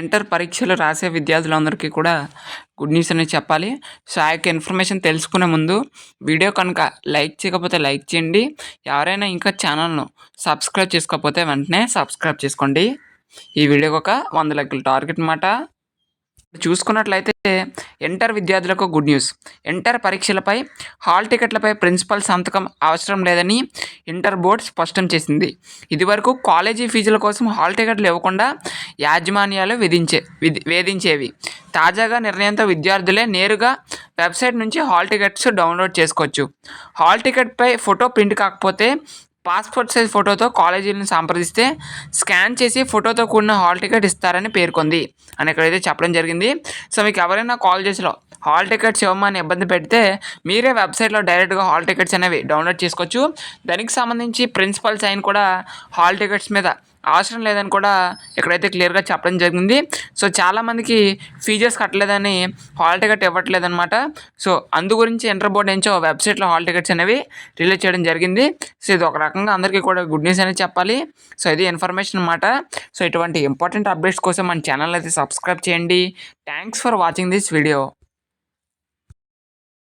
Inter పరీక్షలు రాసే విద్యార్థులందరికీ కూడా గుడ్ న్యూస్ అనేది చెప్పాలి. సో ఆ యొక్క ఇన్ఫర్మేషన్ తెలుసుకునే ముందు వీడియో కనుక లైక్ చేయకపోతే లైక్ చేయండి. ఎవరైనా ఇంకా ఛానల్ను సబ్స్క్రైబ్ చేసుకోకపోతే వెంటనే సబ్స్క్రైబ్ చేసుకోండి. ఈ వీడియోకి ఒక వంద లెక్కల టార్గెట్ అన్నమాట. చూసుకున్నట్లయితే ఇంటర్ విద్యార్థులకు గుడ్ న్యూస్ ఇంటర్ పరీక్షలపై హాల్ టికెట్లపై ప్రిన్సిపల్ సంతకం అవసరం లేదని ఇంటర్ బోర్డ్ స్పష్టం చేసింది. ఇదివరకు కాలేజీ ఫీజుల కోసం హాల్ టికెట్లు ఇవ్వకుండా యాజమాన్యాలు విధించే విధి వేధించేవి. తాజాగా నిర్ణయంతో విద్యార్థులే నేరుగా వెబ్సైట్ నుంచి హాల్ టికెట్స్ డౌన్లోడ్ చేసుకోవచ్చు. హాల్ టికెట్పై ఫోటో ప్రింట్ కాకపోతే పాస్పోర్ట్ సైజ్ ఫోటోతో కాలేజీలను సంప్రదిస్తే స్కాన్ చేసి ఫోటోతో కూడిన హాల్ టికెట్ ఇస్తారని పేర్కొంది. అని ఇక్కడైతే చెప్పడం జరిగింది. సో మీకు ఎవరైనా కాల్ చేసిలో హాల్ టికెట్స్ ఇవ్వమని ఇబ్బంది పెడితే మీరే వెబ్సైట్లో డైరెక్ట్గా హాల్ టికెట్స్ అనేవి డౌన్లోడ్ చేసుకోవచ్చు. దానికి సంబంధించి ప్రిన్సిపల్ సైన్ కూడా హాల్ టికెట్స్ మీద అవసరం లేదని కూడా ఇక్కడైతే క్లియర్గా చెప్పడం జరిగింది. సో చాలామందికి ఫీజెస్ కట్టలేదని హాల్ టికెట్ ఇవ్వట్లేదనమాట సో అందు గురించి ఇంటర్ బోర్డ్ ఏంచో వెబ్సైట్లో హాల్ టికెట్స్ అనేవి రిలీజ్ చేయడం జరిగింది. సో ఇది ఒక రకంగా అందరికీ కూడా గుడ్ న్యూస్ అనేది చెప్పాలి. సో ఇది ఇన్ఫర్మేషన్ అనమాట సో ఇటువంటి ఇంపార్టెంట్ అప్డేట్స్ కోసం మన ఛానల్ అయితే సబ్స్క్రైబ్ చేయండి. Thanks for watching this video